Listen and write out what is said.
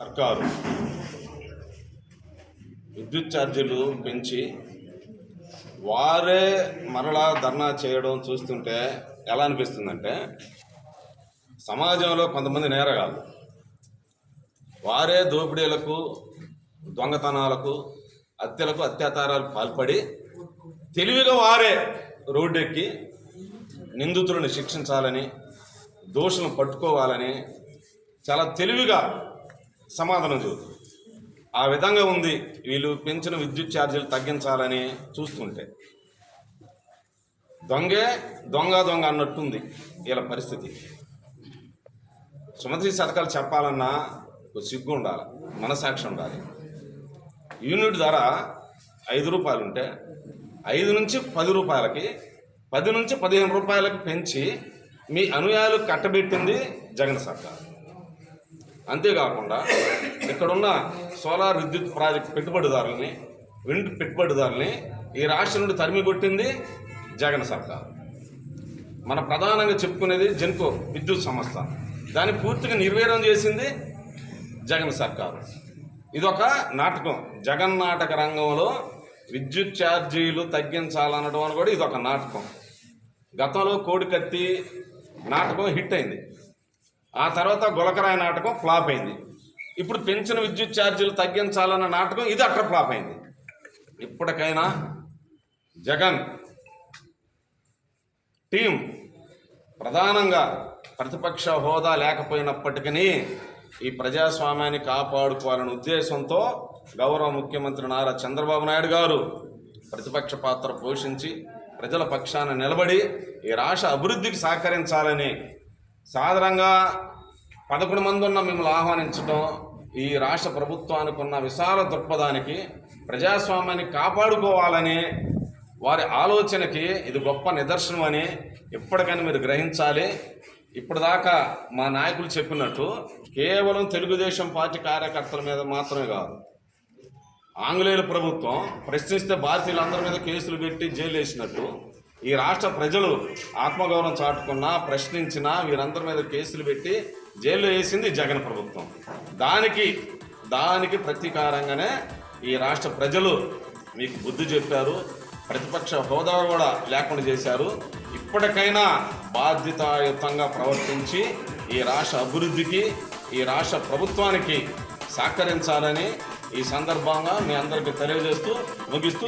సర్కారు విద్యుత్ ఛార్జీలు పెంచి వారే మరలా ధర్నా చేయడం చూస్తుంటే ఎలా అనిపిస్తుందంటే సమాజంలో కొంతమంది నేరగాళ్ళు. వారే దోపిడీలకు దొంగతనాలకు హత్యలకు అత్యాచారాలు పాల్పడి తెలివిగా వారే రోడ్డెక్కి నిందితులను శిక్షించాలని దోషులను పట్టుకోవాలని చాలా తెలివిగా సమాధానం చెబుతుంది ఆ విధంగా ఉంది వీళ్ళు పెంచిన విద్యుత్ ఛార్జీలు తగ్గించాలని చూస్తుంటే. దొంగే దొంగ దొంగ అన్నట్టుంది వీళ్ళ పరిస్థితి. సుమతి శతకాలు చెప్పాలన్నా ఒక సిగ్గు ఉండాలి మనసాక్షి ఉండాలి. యూనిట్ ధర ఐదు రూపాయలు ఉంటే ఐదు నుంచి పది రూపాయలకి పది నుంచి పదిహేను రూపాయలకి పెంచి మీ అనుయాయులు కట్టబెట్టింది జగన్ సర్కార్. అంతేకాకుండా ఇక్కడున్న సోలార్ విద్యుత్ ప్రాజెక్ట్ పెట్టుబడిదారులని విండ్ పెట్టుబడిదారులని ఈ రాష్ట్రం నుండి తరిమి కొట్టింది జగన్ సర్కార్. మన ప్రధానంగా చెప్పుకునేది జెన్కో విద్యుత్ సంస్థ. దాన్ని పూర్తిగా నిర్వీర్యం చేసింది జగన్ సర్కారు. ఇదొక నాటకం. జగన్ నాటక రంగంలో విద్యుత్ ఛార్జీలు తగ్గించాలనడం అని కూడా ఇదొక నాటకం. గతంలో కోడికత్తి నాటకం హిట్ అయింది. ఆ తర్వాత గులకరాయ నాటకం ఫ్లాప్ అయింది. ఇప్పుడు పెంచిన విద్యుత్ ఛార్జీలు తగ్గించాలన్న నాటకం ఇది అక్కడ ఫ్లాప్ అయింది. ఇప్పటికైనా జగన్ టీం ప్రధానంగా ప్రతిపక్ష హోదా లేకపోయినప్పటికీ ఈ ప్రజాస్వామ్యాన్ని కాపాడుకోవాలనే ఉద్దేశంతో గౌరవ ముఖ్యమంత్రి నారా చంద్రబాబు నాయుడు గారు ప్రతిపక్ష పాత్ర పోషించి ప్రజల పక్షాన నిలబడి ఈ రాష్ట్ర అభివృద్ధికి సహకరించాలని సాధారణంగా పదకొండు మంది ఉన్న మిమ్మల్ని ఆహ్వానించడం ఈ రాష్ట్ర ప్రభుత్వానికి ఉన్న విశాల దృక్పథానికి ప్రజాస్వామ్యాన్ని కాపాడుకోవాలని వారి ఆలోచనకి ఇది గొప్ప నిదర్శనం అని ఎప్పటికైనా మీరు గ్రహించాలి. ఇప్పటిదాకా మా నాయకులు చెప్పినట్టు కేవలం తెలుగుదేశం పార్టీ కార్యకర్తల మీద మాత్రమే కాదు ఆంగ్లేయుల ప్రభుత్వం ప్రశ్నిస్తే భారతీయులందరి మీద కేసులు పెట్టి జైలు వేసినట్టు ఈ రాష్ట్ర ప్రజలు ఆత్మగౌరవం చాటుకున్నా ప్రశ్నించినా వీరందరి మీద కేసులు పెట్టి జైల్లో వేసింది జగన్ ప్రభుత్వం. దానికి దానికి ప్రతీకారంగానే ఈ రాష్ట్ర ప్రజలు మీకు బుద్ధి చెప్పారు ప్రతిపక్ష హోదా కూడా లేకుండా చేశారు. ఇప్పటికైనా బాధ్యతాయుతంగా ప్రవర్తించి ఈ రాష్ట్ర అభివృద్ధికి ఈ రాష్ట్ర ప్రభుత్వానికి సహకరించాలని ఈ సందర్భంగా మీ అందరికీ తెలియజేస్తూ ముగిస్తూ